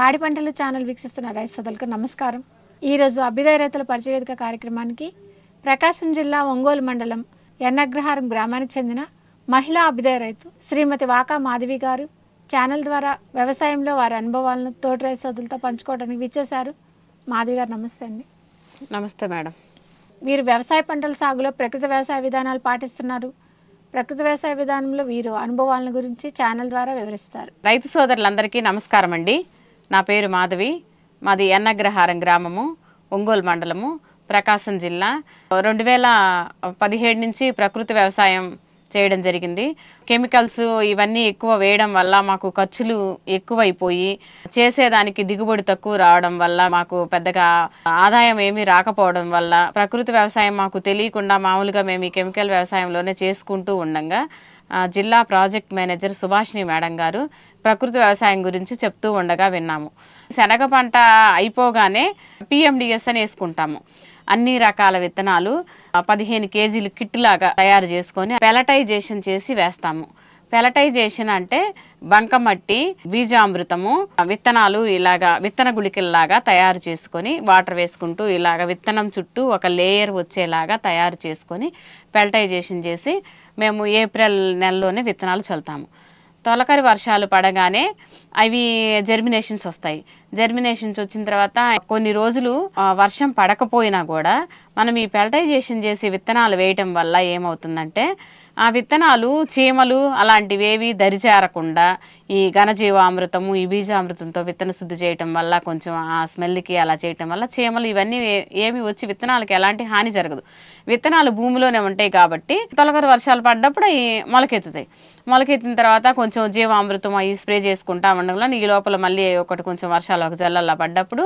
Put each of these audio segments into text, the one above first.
పాడి పంటలు ఛానల్ వీక్షిస్తున్న రైతు సోదరులకు నమస్కారం. ఈరోజు అభ్యుదయ రైతుల పరిచయ వేదిక కార్యక్రమానికి ప్రకాశం జిల్లా ఒంగోలు మండలం ఎన్నగ్రహారం గ్రామానికి చెందిన మహిళా అభ్యుదయ రైతు శ్రీమతి వాకా మాధవి గారు ఛానల్ ద్వారా వ్యవసాయంలో వారి అనుభవాలను తోటి రైతు సోదరులతో పంచుకోవడానికి విచ్చేశారు. మాధవి గారు నమస్తే అండి. నమస్తే మేడం. వీరు వ్యవసాయ పంటల సాగులో ప్రకృతి వ్యవసాయ విధానాలు పాటిస్తున్నారు. ప్రకృతి వ్యవసాయ విధానంలో వీరు అనుభవాలను గురించి ఛానల్ ద్వారా వివరిస్తారు. రైతు సోదరులందరికీ నమస్కారం అండి నా పేరు మాధవి. మాది ఎన్నగ్రహారం గ్రామము ఒంగోలు మండలము ప్రకాశం జిల్లా. రెండు వేల పదిహేడు నుంచి ప్రకృతి వ్యవసాయం చేయడం జరిగింది. కెమికల్స్ ఇవన్నీ ఎక్కువ వేయడం వల్ల మాకు ఖర్చులు ఎక్కువైపోయి చేసేదానికి దిగుబడి తక్కువ రావడం వల్ల మాకు పెద్దగా ఆదాయం ఏమీ రాకపోవడం వల్ల ప్రకృతి వ్యవసాయం మాకు తెలియకుండా మామూలుగా మేము ఈ కెమికల్ వ్యవసాయంలోనే చేసుకుంటూ ఉండంగా. జిల్లా ప్రాజెక్ట్ మేనేజర్ సుభాష్ని మేడం గారు ప్రకృతి వ్యవసాయం గురించి చెప్తూ ఉండగా విన్నాము. శనగ పంట అయిపోగానే పిఎండిఎస్ అని వేసుకుంటాము. అన్ని రకాల విత్తనాలు పదిహేను కేజీలు కిట్ లాగా తయారు చేసుకొని పెలటైజేషన్ చేసి వేస్తాము. పెలటైజేషన్ అంటే బంకమట్టి బీజామృతము విత్తనాలు ఇలాగా విత్తన గుళికల్లాగా తయారు చేసుకొని వాటర్ వేసుకుంటూ ఇలాగ విత్తనం చుట్టూ ఒక లేయర్ వచ్చేలాగా తయారు చేసుకొని పెల్టైజేషన్ చేసి మేము ఏప్రిల్ నెలలోనే విత్తనాలు చల్లుతాము. తొలకరి వర్షాలు పడగానే అవి జెర్మినేషన్స్ వస్తాయి. జెర్మినేషన్స్ వచ్చిన తర్వాత కొన్ని రోజులు వర్షం పడకపోయినా కూడా మనం ఈ పెల్టైజేషన్ చేసి విత్తనాలు వేయటం వల్ల ఏమవుతుందంటే ఆ విత్తనాలు చీమలు అలాంటివి ఏవి దరిచేరకుండా ఈ ఘనజీవామృతము ఈ బీజామృతంతో విత్తన శుద్ధి చేయటం వల్ల కొంచెం ఆ స్మెల్కి అలా చేయటం వల్ల చీమలు ఇవన్నీ ఏమి వచ్చి విత్తనాలకి ఎలాంటి హాని జరగదు. విత్తనాలు భూమిలోనే ఉంటాయి కాబట్టి తొలకరి వర్షాలు పడ్డప్పుడు అవి మొలకెత్తుతాయి. మొలకెత్తిన తర్వాత కొంచెం జీవామృతం అవి స్ప్రే చేసుకుంటా ఉండడం వల్ల ఈ లోపల మళ్ళీ ఒకటి కొంచెం వర్షాలు ఒక జల్లల్లా పడ్డప్పుడు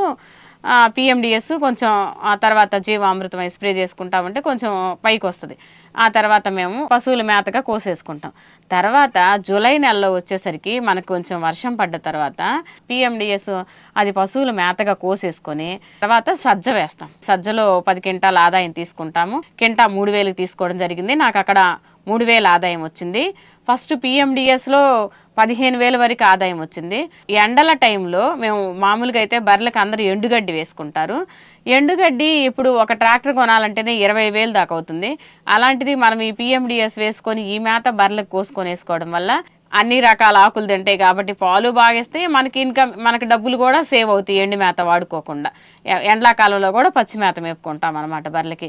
పిఎండిఎస్ కొంచెం ఆ తర్వాత జీవామృతం స్ప్రే చేసుకుంటా ఉంటే కొంచెం పైకి వస్తుంది ఆ తర్వాత మేము పశువుల మేతగా కోసేసుకుంటాం. తర్వాత జూలై నెలలో వచ్చేసరికి మనకు కొంచెం వర్షం పడ్డ తర్వాత పిఎండిఎస్ అది పశువుల మేతగా కోసేసుకొని తర్వాత సజ్జ వేస్తాం. సజ్జలో పది కింటాల ఆదాయం తీసుకుంటాము. కింటా మూడు వేలకు తీసుకోవడం జరిగింది. నాకు అక్కడ మూడు వేల ఆదాయం వచ్చింది. ఫస్ట్ పిఎండిఎస్లో పదిహేను వేల వరకు ఆదాయం వచ్చింది. ఎండల టైంలో మేము మామూలుగా అయితే బర్రెలకు అందరూ ఎండుగడ్డి వేసుకుంటారు. ఎండుగడ్డి ఇప్పుడు ఒక ట్రాక్టర్ కొనాలంటేనే ఇరవై వేలు దాకా అవుతుంది. అలాంటిది మనం ఈ పిఎండిఎస్ వేసుకొని ఈ మేత బర్రెలకు కోసుకొని వేసుకోవడం వల్ల అన్ని రకాల ఆకులు తింటాయి కాబట్టి పాలు బాగేస్తే మనకి ఇన్కమ్ మనకి డబ్బులు కూడా సేవ్ అవుతాయి ఎండు మేత వాడుకోకుండా. ఎండాకాలంలో కూడా పచ్చి మేత మేపుకుంటాం అనమాట బర్రెలకి.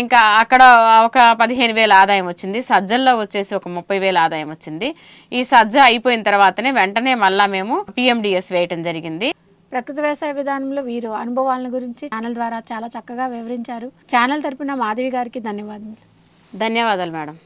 ఇంకా అక్కడ ఒక పదిహేను వేల ఆదాయం వచ్చింది. సజ్జల్లో వచ్చేసి ఒక ముప్పై వేల ఆదాయం వచ్చింది. ఈ సజ్జ అయిపోయిన తర్వాతనే వెంటనే మళ్ళా మేము పిఎండిఎస్ వేయటం జరిగింది. ప్రకృతి వ్యవసాయ విధానంలో వీరు అనుభవాలను గురించి ఛానల్ ద్వారా చాలా చక్కగా వివరించారు. ఛానల్ తరపున మాధవి గారికి ధన్యవాదములు. ధన్యవాదాలు మేడం.